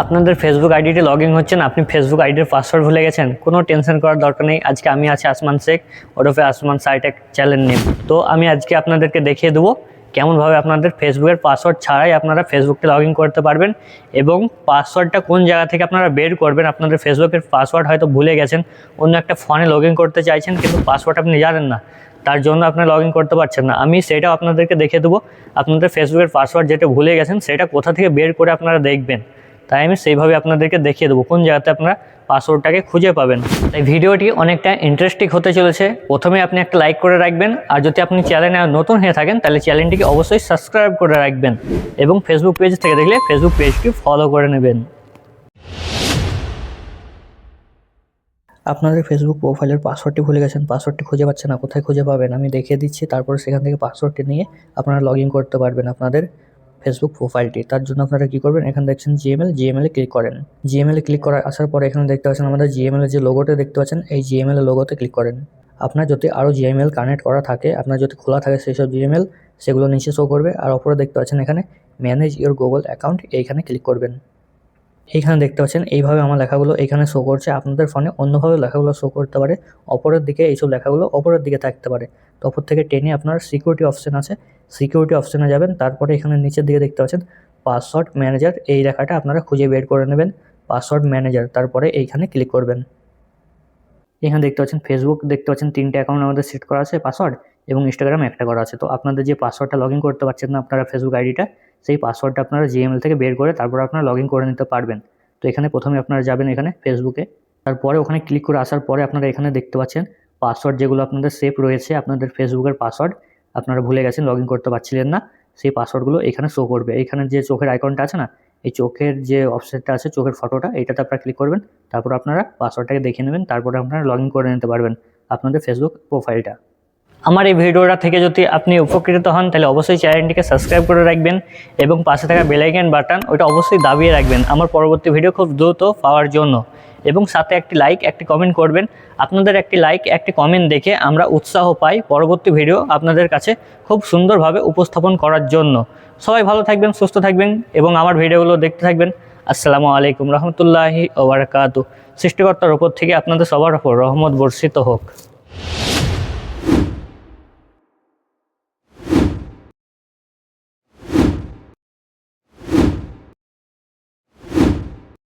আপনাদের ফেসবুক আইডিতে log in হচ্ছেন আপনি ফেসবুক আইডির পাসওয়ার্ড ভুলে গেছেন, কোনো টেনশন করার দরকার নেই। আজকে আমি আছি আসমান শেখ, ওরফে আসমান সাইটেক চ্যানেল নেম তো আমি আজকে আপনাদেরকে দেখিয়ে দেবো কেমনভাবে আপনাদের ফেসবুকের পাসওয়ার্ড ছাড়াই আপনারা ফেসবুককে লগ ইন করতে পারবেন এবং পাসওয়ার্ডটা কোন জায়গা থেকে আপনারা বের করবেন। আপনাদের ফেসবুকের পাসওয়ার্ড হয়তো ভুলে গেছেন, অন্য একটা ফোনে লগ করতে চাইছেন, কিন্তু পাসওয়ার্ড আপনি জানেন না, তার জন্য আপনি লগ করতে পারছেন না। আমি সেটাও আপনাদেরকে দেখিয়ে দেবো, আপনাদের ফেসবুকের পাসওয়ার্ড যেটা ভুলে গেছেন, সেটা কোথা থেকে বের করে আপনারা দেখবেন। তাই আমি সেইভাবে আপনাদেরকে দেখিয়ে দেবো কোন জায়গাতে আপনারা পাসওয়ার্ডটাকে খুঁজে পাবেন। তাই ভিডিওটি অনেকটা ইন্টারেস্টিং হতে চলেছে। প্রথমে আপনি একটা লাইক করে রাখবেন। আর যদি আপনি চ্যানেলে নতুন হয়ে থাকেন, তাহলে চ্যানেলটিকে অবশ্যই সাবস্ক্রাইব করে রাখবেন এবং ফেসবুক পেজ থেকে দেখলে ফেসবুক পেজটি ফলো করে নেবেন। আপনাদের ফেসবুক প্রোফাইলের পাসওয়ার্ডটি ভুলে গেছেন পাসওয়ার্ডটি খুঁজে পাচ্ছেন না, কোথায় খুঁজে পাবেন? আমি দেখিয়ে দিচ্ছি, তারপর সেখান থেকে পাসওয়ার্ডটি নিয়ে আপনারা লগ করতে পারবেন আপনাদের। ফেসবুক প্রোফাইলটি তার জন্য আপনারা কী করবেন? এখানে দেখছেন জিএমএল জিএমএল ক্লিক করেন। জিএমএল ক্লিক করার আসার পরে এখানে দেখতে পাচ্ছেন আমাদের জিএমএল এর যে লোগোটা দেখতে পাচ্ছেন, এই জিএমএল লোগোতে ক্লিক করেন। আপনার যদি আরও জিএমএল কানেক্ট করা থাকে, আপনার যদি খোলা থাকে সেই সব জিএমএল সেগুলো নিচে শো করবে। আর ওপরে দেখতে পাচ্ছেন এখানে ম্যানেজ ইওর গুগল অ্যাকাউন্ট এইখানে ক্লিক করবেন। এইখানে দেখতে পাচ্ছেন, এইভাবে আমার লেখাগুলো এখানে শো করছে। আপনাদের ফোনে অন্যভাবে লেখাগুলো শো করতে পারে। অপরের দিকে এইসব লেখাগুলো অপরের দিকে থাকতে পারে। তো অপর থেকে টেনে আপনার সিকিউরিটি অপশন আছে। সিকিউরিটি অপশানে যাবেন, তারপরে এখানে নিচের দিকে দেখতে পাচ্ছেন পাসওয়ার্ড ম্যানেজার এই লেখাটা আপনারা খুঁজে বের করে নেবেন পাসওয়ার্ড ম্যানেজার তারপরে এইখানে ক্লিক করবেন। এখানে দেখতে পাচ্ছেন ফেসবুক দেখতে পাচ্ছেন, তিনটে অ্যাকাউন্ট আমাদের সেট করা আছে পাসওয়ার্ড এবং ইনস্টাগ্রাম একটা করা আছে। তো আপনাদের যে পাসওয়ার্ডটা লগ ইন করতে পারছেন না আপনারা ফেসবুক আইডিটা সেই পাসওয়ার্ডটা আপনারা জিএমএল থেকে বের করে তারপর আপনারা লগ ইন করে নিতে পারবেন। তো এখানে প্রথমে আপনারা যাবেন এখানে ফেসবুকে তারপরে ওখানে ক্লিক করে আসার পরে আপনারা এখানে দেখতে পাচ্ছেন পাসওয়ার্ড যেগুলো আপনাদের সেভ রয়েছে, আপনাদের ফেসবুকের পাসওয়ার্ড আপনারা ভুলে গেছেন লগ করতে পারছিলেন না। সেই পাসওয়ার্ডগুলো এখানে শো করবে। এখানে যে চোখের আইকনটা আছে না, এই চোখের যে অপশনটা আছে, চোখের ফটোটা এইটাতে আপনারা ক্লিক করবেন। তারপর আপনারা পাসওয়ার্ডটাকে দেখে নেবেন। তারপরে আপনারা লগ করে নিতে পারবেন আপনাদের ফেসবুক প্রোফাইলটা আমার এই ভিডিওটা থেকে যদি আপনি উপকৃত হন, তাহলে অবশ্যই চ্যানেলটিকে সাবস্ক্রাইব করে রাখবেন এবং পাশে থাকা বেলাইকেন বাটন ওটা অবশ্যই দাবিয়ে রাখবেন আমার পরবর্তী ভিডিও খুব দ্রুত পাওয়ার জন্য। এবং সাথে একটি লাইক, একটি কমেন্ট করবেন। আপনাদের একটি লাইক, একটি কমেন্ট দেখে আমরা উৎসাহ পাই পরবর্তী ভিডিও আপনাদের কাছে খুব সুন্দরভাবে উপস্থাপন করার জন্য। সবাই ভালো থাকবেন, সুস্থ থাকবেন এবং আমার ভিডিওগুলো দেখতে থাকবেন। আসসালামু আলাইকুম রহমতুল্লাহি ওবরাকাতু সৃষ্টিকর্তার ওপর থেকে আপনাদের সবার ওপর রহমত বর্ষিত হোক।